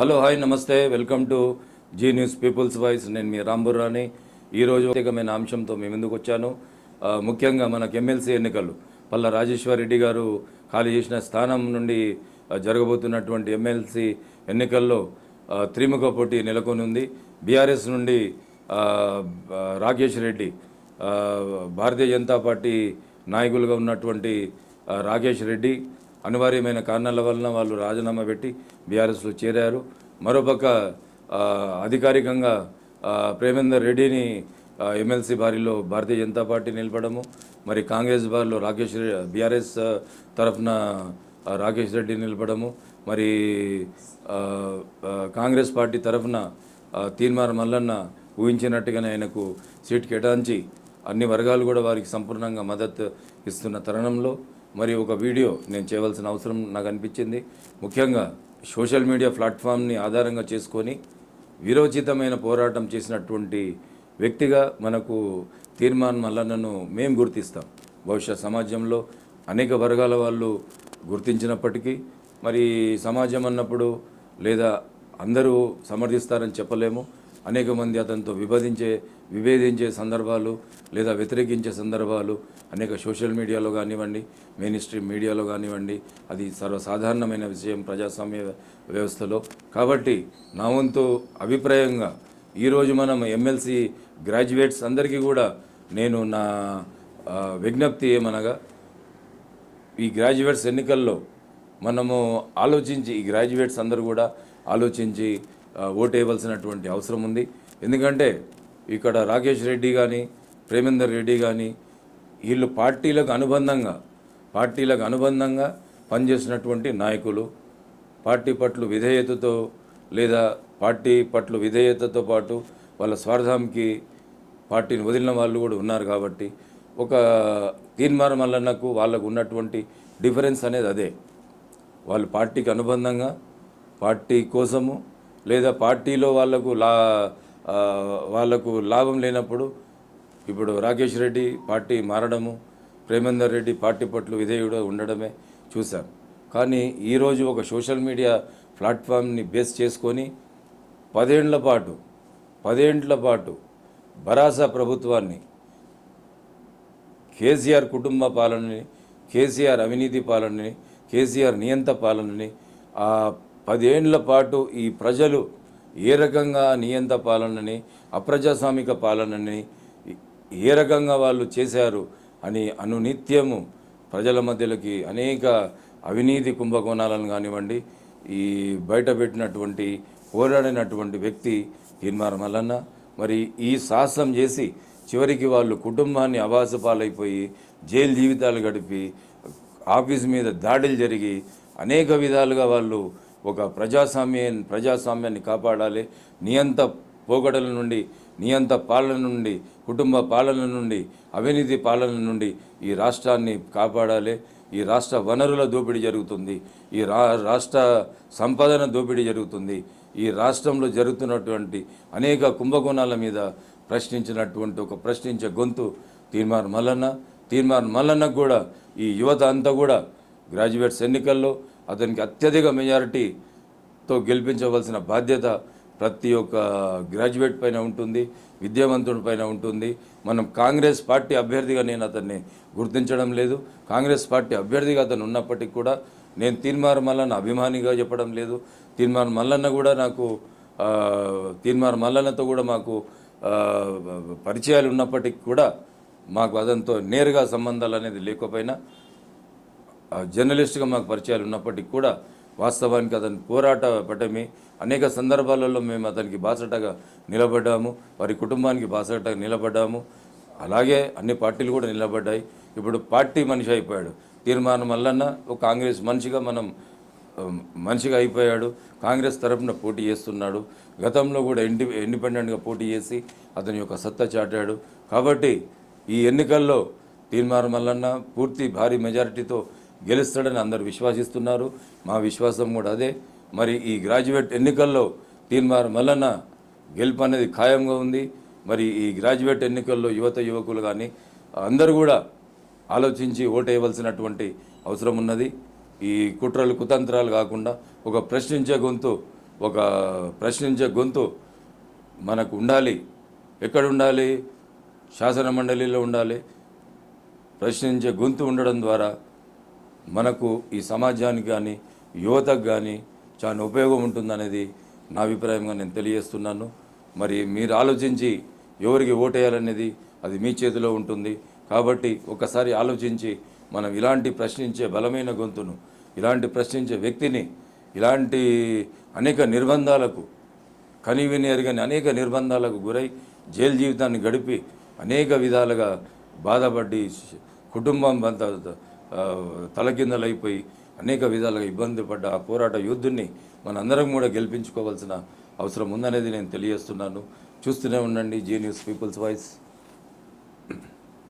Hello hi నమస్తే. Welcome to Zee News People's Voice. నేను మీ రాంబుర్రాని ఈరోజు ప్రత్యేకమైన అంశంతో మేము ఎందుకు వచ్చాను? ముఖ్యంగా మనకు ఎమ్మెల్సీ ఎన్నికలు. పల్ల రాజేశ్వర్ రెడ్డి గారు ఖాళీ చేసిన స్థానం నుండి జరగబోతున్నటువంటి ఎమ్మెల్సీ ఎన్నికల్లో త్రిముఖ పోటీ నెలకొని ఉంది బీఆర్ఎస్ నుండి రాకేష్ రెడ్డి భారతీయ జనతా పార్టీ నాయకులుగా ఉన్నటువంటి రాకేష్ రెడ్డి అనివార్యమైన కారణాల వలన వాళ్ళు రాజీనామా పెట్టి బీఆర్ఎస్లో చేరారు. మరోపక్క అధికారికంగా ప్రేమేందర్ రెడ్డిని ఎమ్మెల్సీ బారిలో భారతీయ జనతా పార్టీ నిలపడము. మరి కాంగ్రెస్ బారిలో రాకేష్ బీఆర్ఎస్ తరఫున రాకేష్ రెడ్డి నిలపడము. మరి కాంగ్రెస్ పార్టీ తరఫున ఆ, తీన్మార్ మల్లన్న ఊహించినట్టుగానే ఆయనకు సీట్ కేటాయించి అన్ని వర్గాలు కూడా వారికి సంపూర్ణంగా మద్దతు ఇస్తున్న తరుణంలో మరి ఒక వీడియో నేను చేయవలసిన అవసరం నాకు అనిపించింది. ముఖ్యంగా సోషల్ మీడియా ప్లాట్ఫామ్ని ఆధారంగా చేసుకొని విరోచితమైన పోరాటం చేసినటువంటి వ్యక్తిగా మనకు తీర్మాన్ మల్లన్నను మేము గుర్తిస్తాం. బహుశా సమాజంలో అనేక వర్గాల వాళ్ళు గుర్తించినప్పటికీ మరి సమాజం అన్నప్పుడు లేదా అందరూ సమర్థిస్తారని చెప్పలేము. అనేక మంది అతనితో విభేదించే విభేదించే సందర్భాలు లేదా వ్యతిరేకించే సందర్భాలు అనేక సోషల్ మీడియాలో కానివ్వండి మెయిన్ స్ట్రీమ్ మీడియాలో కానివ్వండి అది సర్వసాధారణమైన విషయం ప్రజాస్వామ్య వ్యవస్థలో. కాబట్టి నా వంతు అభిప్రాయంగా ఈరోజు మనం ఎమ్మెల్సీ గ్రాడ్యుయేట్స్ అందరికీ కూడా నేను నా విజ్ఞప్తి ఏమనగా ఈ గ్రాడ్యుయేట్స్ ఎన్నికల్లో మనము ఆలోచించి ఈ గ్రాడ్యుయేట్స్ అందరూ కూడా ఆలోచించి ఓటేయవలసినటువంటి అవసరం ఉంది. ఎందుకంటే ఇక్కడ రాకేష్ రెడ్డి కానీ ప్రేమేందర్ రెడ్డి కానీ వీళ్ళు పార్టీలకు అనుబంధంగా పార్టీలకు అనుబంధంగా పనిచేసినటువంటి నాయకులు పార్టీ పట్ల విధేయతతో లేదా పార్టీ పట్ల విధేయతతో పాటు వాళ్ళ స్వార్థంకి పార్టీని వదిలిన వాళ్ళు కూడా ఉన్నారు కాబట్టి ఒక తీర్మాన మల్లన్నకు వాళ్ళకు ఉన్నటువంటి డిఫరెన్స్ అనేది అదే. వాళ్ళు పార్టీకి అనుబంధంగా పార్టీ కోసము లేదా పార్టీలో వాళ్ళకు లా వాళ్ళకు వాళ్ళకు లాభం లేనప్పుడు ఇప్పుడు రాకేష్ రెడ్డి పార్టీ మారడము ప్రేమేందర్ రెడ్డి పార్టీ పట్ల విధేయుడు ఉండడమే చూశాం. కానీ ఈరోజు ఒక సోషల్ మీడియా ప్లాట్ఫామ్ని బేస్ చేసుకొని పదేండ్ల పాటు పదేండ్ల పాటు భరాసా ప్రభుత్వాన్ని కేసీఆర్ కుటుంబ పాలనని కేసీఆర్ అవినీతి పాలనని కేసీఆర్ నియంత పాలనని ఆ పదేండ్ల పాటు ఈ ప్రజలు ఏ రకంగా నియంత పాలనని అప్రజాస్వామిక పాలనని ఏ రకంగా వాళ్ళు చేశారు అని అనునిత్యము ప్రజల మధ్యలోకి అనేక అవినీతి కుంభకోణాలను కానివ్వండి ఈ బయట పెట్టినటువంటి పోరాడినటువంటి వ్యక్తి తీర్మార మల్లన్న. మరి ఈ సాహసం చేసి చివరికి వాళ్ళు కుటుంబాన్ని అవాస పాలైపోయి జైలు జీవితాలు గడిపి ఆఫీస్ మీద దాడులు జరిగి అనేక విధాలుగా వాళ్ళు ఒక ప్రజాస్వామ్య ప్రజాస్వామ్యాన్ని కాపాడాలి. నియంత పోగడల నుండి నియంత పాలన నుండి కుటుంబ పాలన నుండి అవినీతి పాలన నుండి ఈ రాష్ట్రాన్ని కాపాడాలి. ఈ రాష్ట్ర వనరుల దోపిడీ జరుగుతుంది. ఈ రా రాష్ట్ర సంపాదన దోపిడీ జరుగుతుంది. ఈ రాష్ట్రంలో జరుగుతున్నటువంటి అనేక కుంభకోణాల మీద ప్రశ్నించినటువంటి ఒక ప్రశ్నించే గొంతు తీర్మార్ మల్లన్న. తీర్మార్ మల్లన్నకు కూడా ఈ యువత అంతా కూడా గ్రాడ్యుయేట్స్ ఎన్నికల్లో అతనికి అత్యధిక మెజారిటీతో గెలిపించవలసిన బాధ్యత ప్రతి ఒక్క గ్రాడ్యుయేట్ పైన ఉంటుంది విద్యావంతుడి పైన ఉంటుంది. మనం కాంగ్రెస్ పార్టీ అభ్యర్థిగా నేను అతన్ని గుర్తించడం లేదు. కాంగ్రెస్ పార్టీ అభ్యర్థిగా అతను ఉన్నప్పటికీ కూడా నేను తీర్మార్ మల్లన్న అభిమానిగా చెప్పడం లేదు. తీర్మార్ మల్లన్న కూడా నాకు ఆ, మల్లన్నతో కూడా మాకు పరిచయాలు ఉన్నప్పటికీ కూడా మాకు అతనితో నేరుగా సంబంధాలు అనేది లేకపోయినా జర్నలిస్ట్గా మాకు పరిచయాలు ఉన్నప్పటికీ కూడా వాస్తవానికి అతని పోరాట పటమి అనేక సందర్భాలలో మేము అతనికి బాసటగా నిలబడ్డాము. వారి కుటుంబానికి బాసటగా నిలబడ్డాము. అలాగే అన్ని పార్టీలు కూడా నిలబడ్డాయి. ఇప్పుడు పార్టీ మనిషి అయిపోయాడు. తీర్మానం మల్లన్న ఒక కాంగ్రెస్ మనిషిగా మనం మనిషిగా అయిపోయాడు. కాంగ్రెస్ తరఫున పోటీ చేస్తున్నాడు. గతంలో కూడా ఇండి ఇండిపెండెంట్గా పోటీ చేసి అతని యొక్క సత్తా చాటాడు. కాబట్టి ఈ ఎన్నికల్లో తీర్మానం మల్లన్న పూర్తి భారీ మెజారిటీతో గెలుస్తాడని అందరూ విశ్వాసిస్తున్నారు. మా విశ్వాసం కూడా అదే. మరి ఈ గ్రాడ్యుయేట్ ఎన్నికల్లో తీర్మార్ మల్లన్న గెలుపు అనేది ఖాయంగా ఉంది. మరి ఈ గ్రాడ్యుయేట్ ఎన్నికల్లో యువత యువకులు కానీ అందరూ కూడా ఆలోచించి ఓటేయవలసినటువంటి అవసరం ఉన్నది. ఈ కుట్రలు కుతంత్రాలు కాకుండా ఒక ప్రశ్నించే గొంతు ఒక ప్రశ్నించే గొంతు మనకు ఉండాలి. ఎక్కడ ఉండాలి? శాసన మండలిలో ఉండాలి. ప్రశ్నించే గొంతు ఉండడం ద్వారా మనకు ఈ సమాజానికి కానీ యువతకు కానీ చాలా ఉపయోగం ఉంటుందనేది నా అభిప్రాయంగా నేను తెలియజేస్తున్నాను. మరి మీరు ఆలోచించి ఎవరికి ఓటేయాలనేది అది మీ చేతిలో ఉంటుంది. కాబట్టి ఒకసారి ఆలోచించి మనం ఇలాంటి ప్రశ్నించే బలమైన గొంతును ఇలాంటి ప్రశ్నించే వ్యక్తిని ఇలాంటి అనేక నిర్బంధాలకు కనివిని ఎరగని అనేక నిర్బంధాలకు గురై జైలు జీవితాన్ని గడిపి అనేక విధాలుగా బాధపడి కుటుంబం అంతా తలకిందలైపోయి అనేక విధాలుగా ఇబ్బంది పడ్డ ఆ పోరాట యోధుడిని మనందరం కూడా గెలిపించుకోవాల్సిన అవసరం ఉందనేది నేను తెలియజేస్తున్నాను. చూస్తూనే ఉండండి జీ న్యూస్ పీపుల్స్ వాయిస్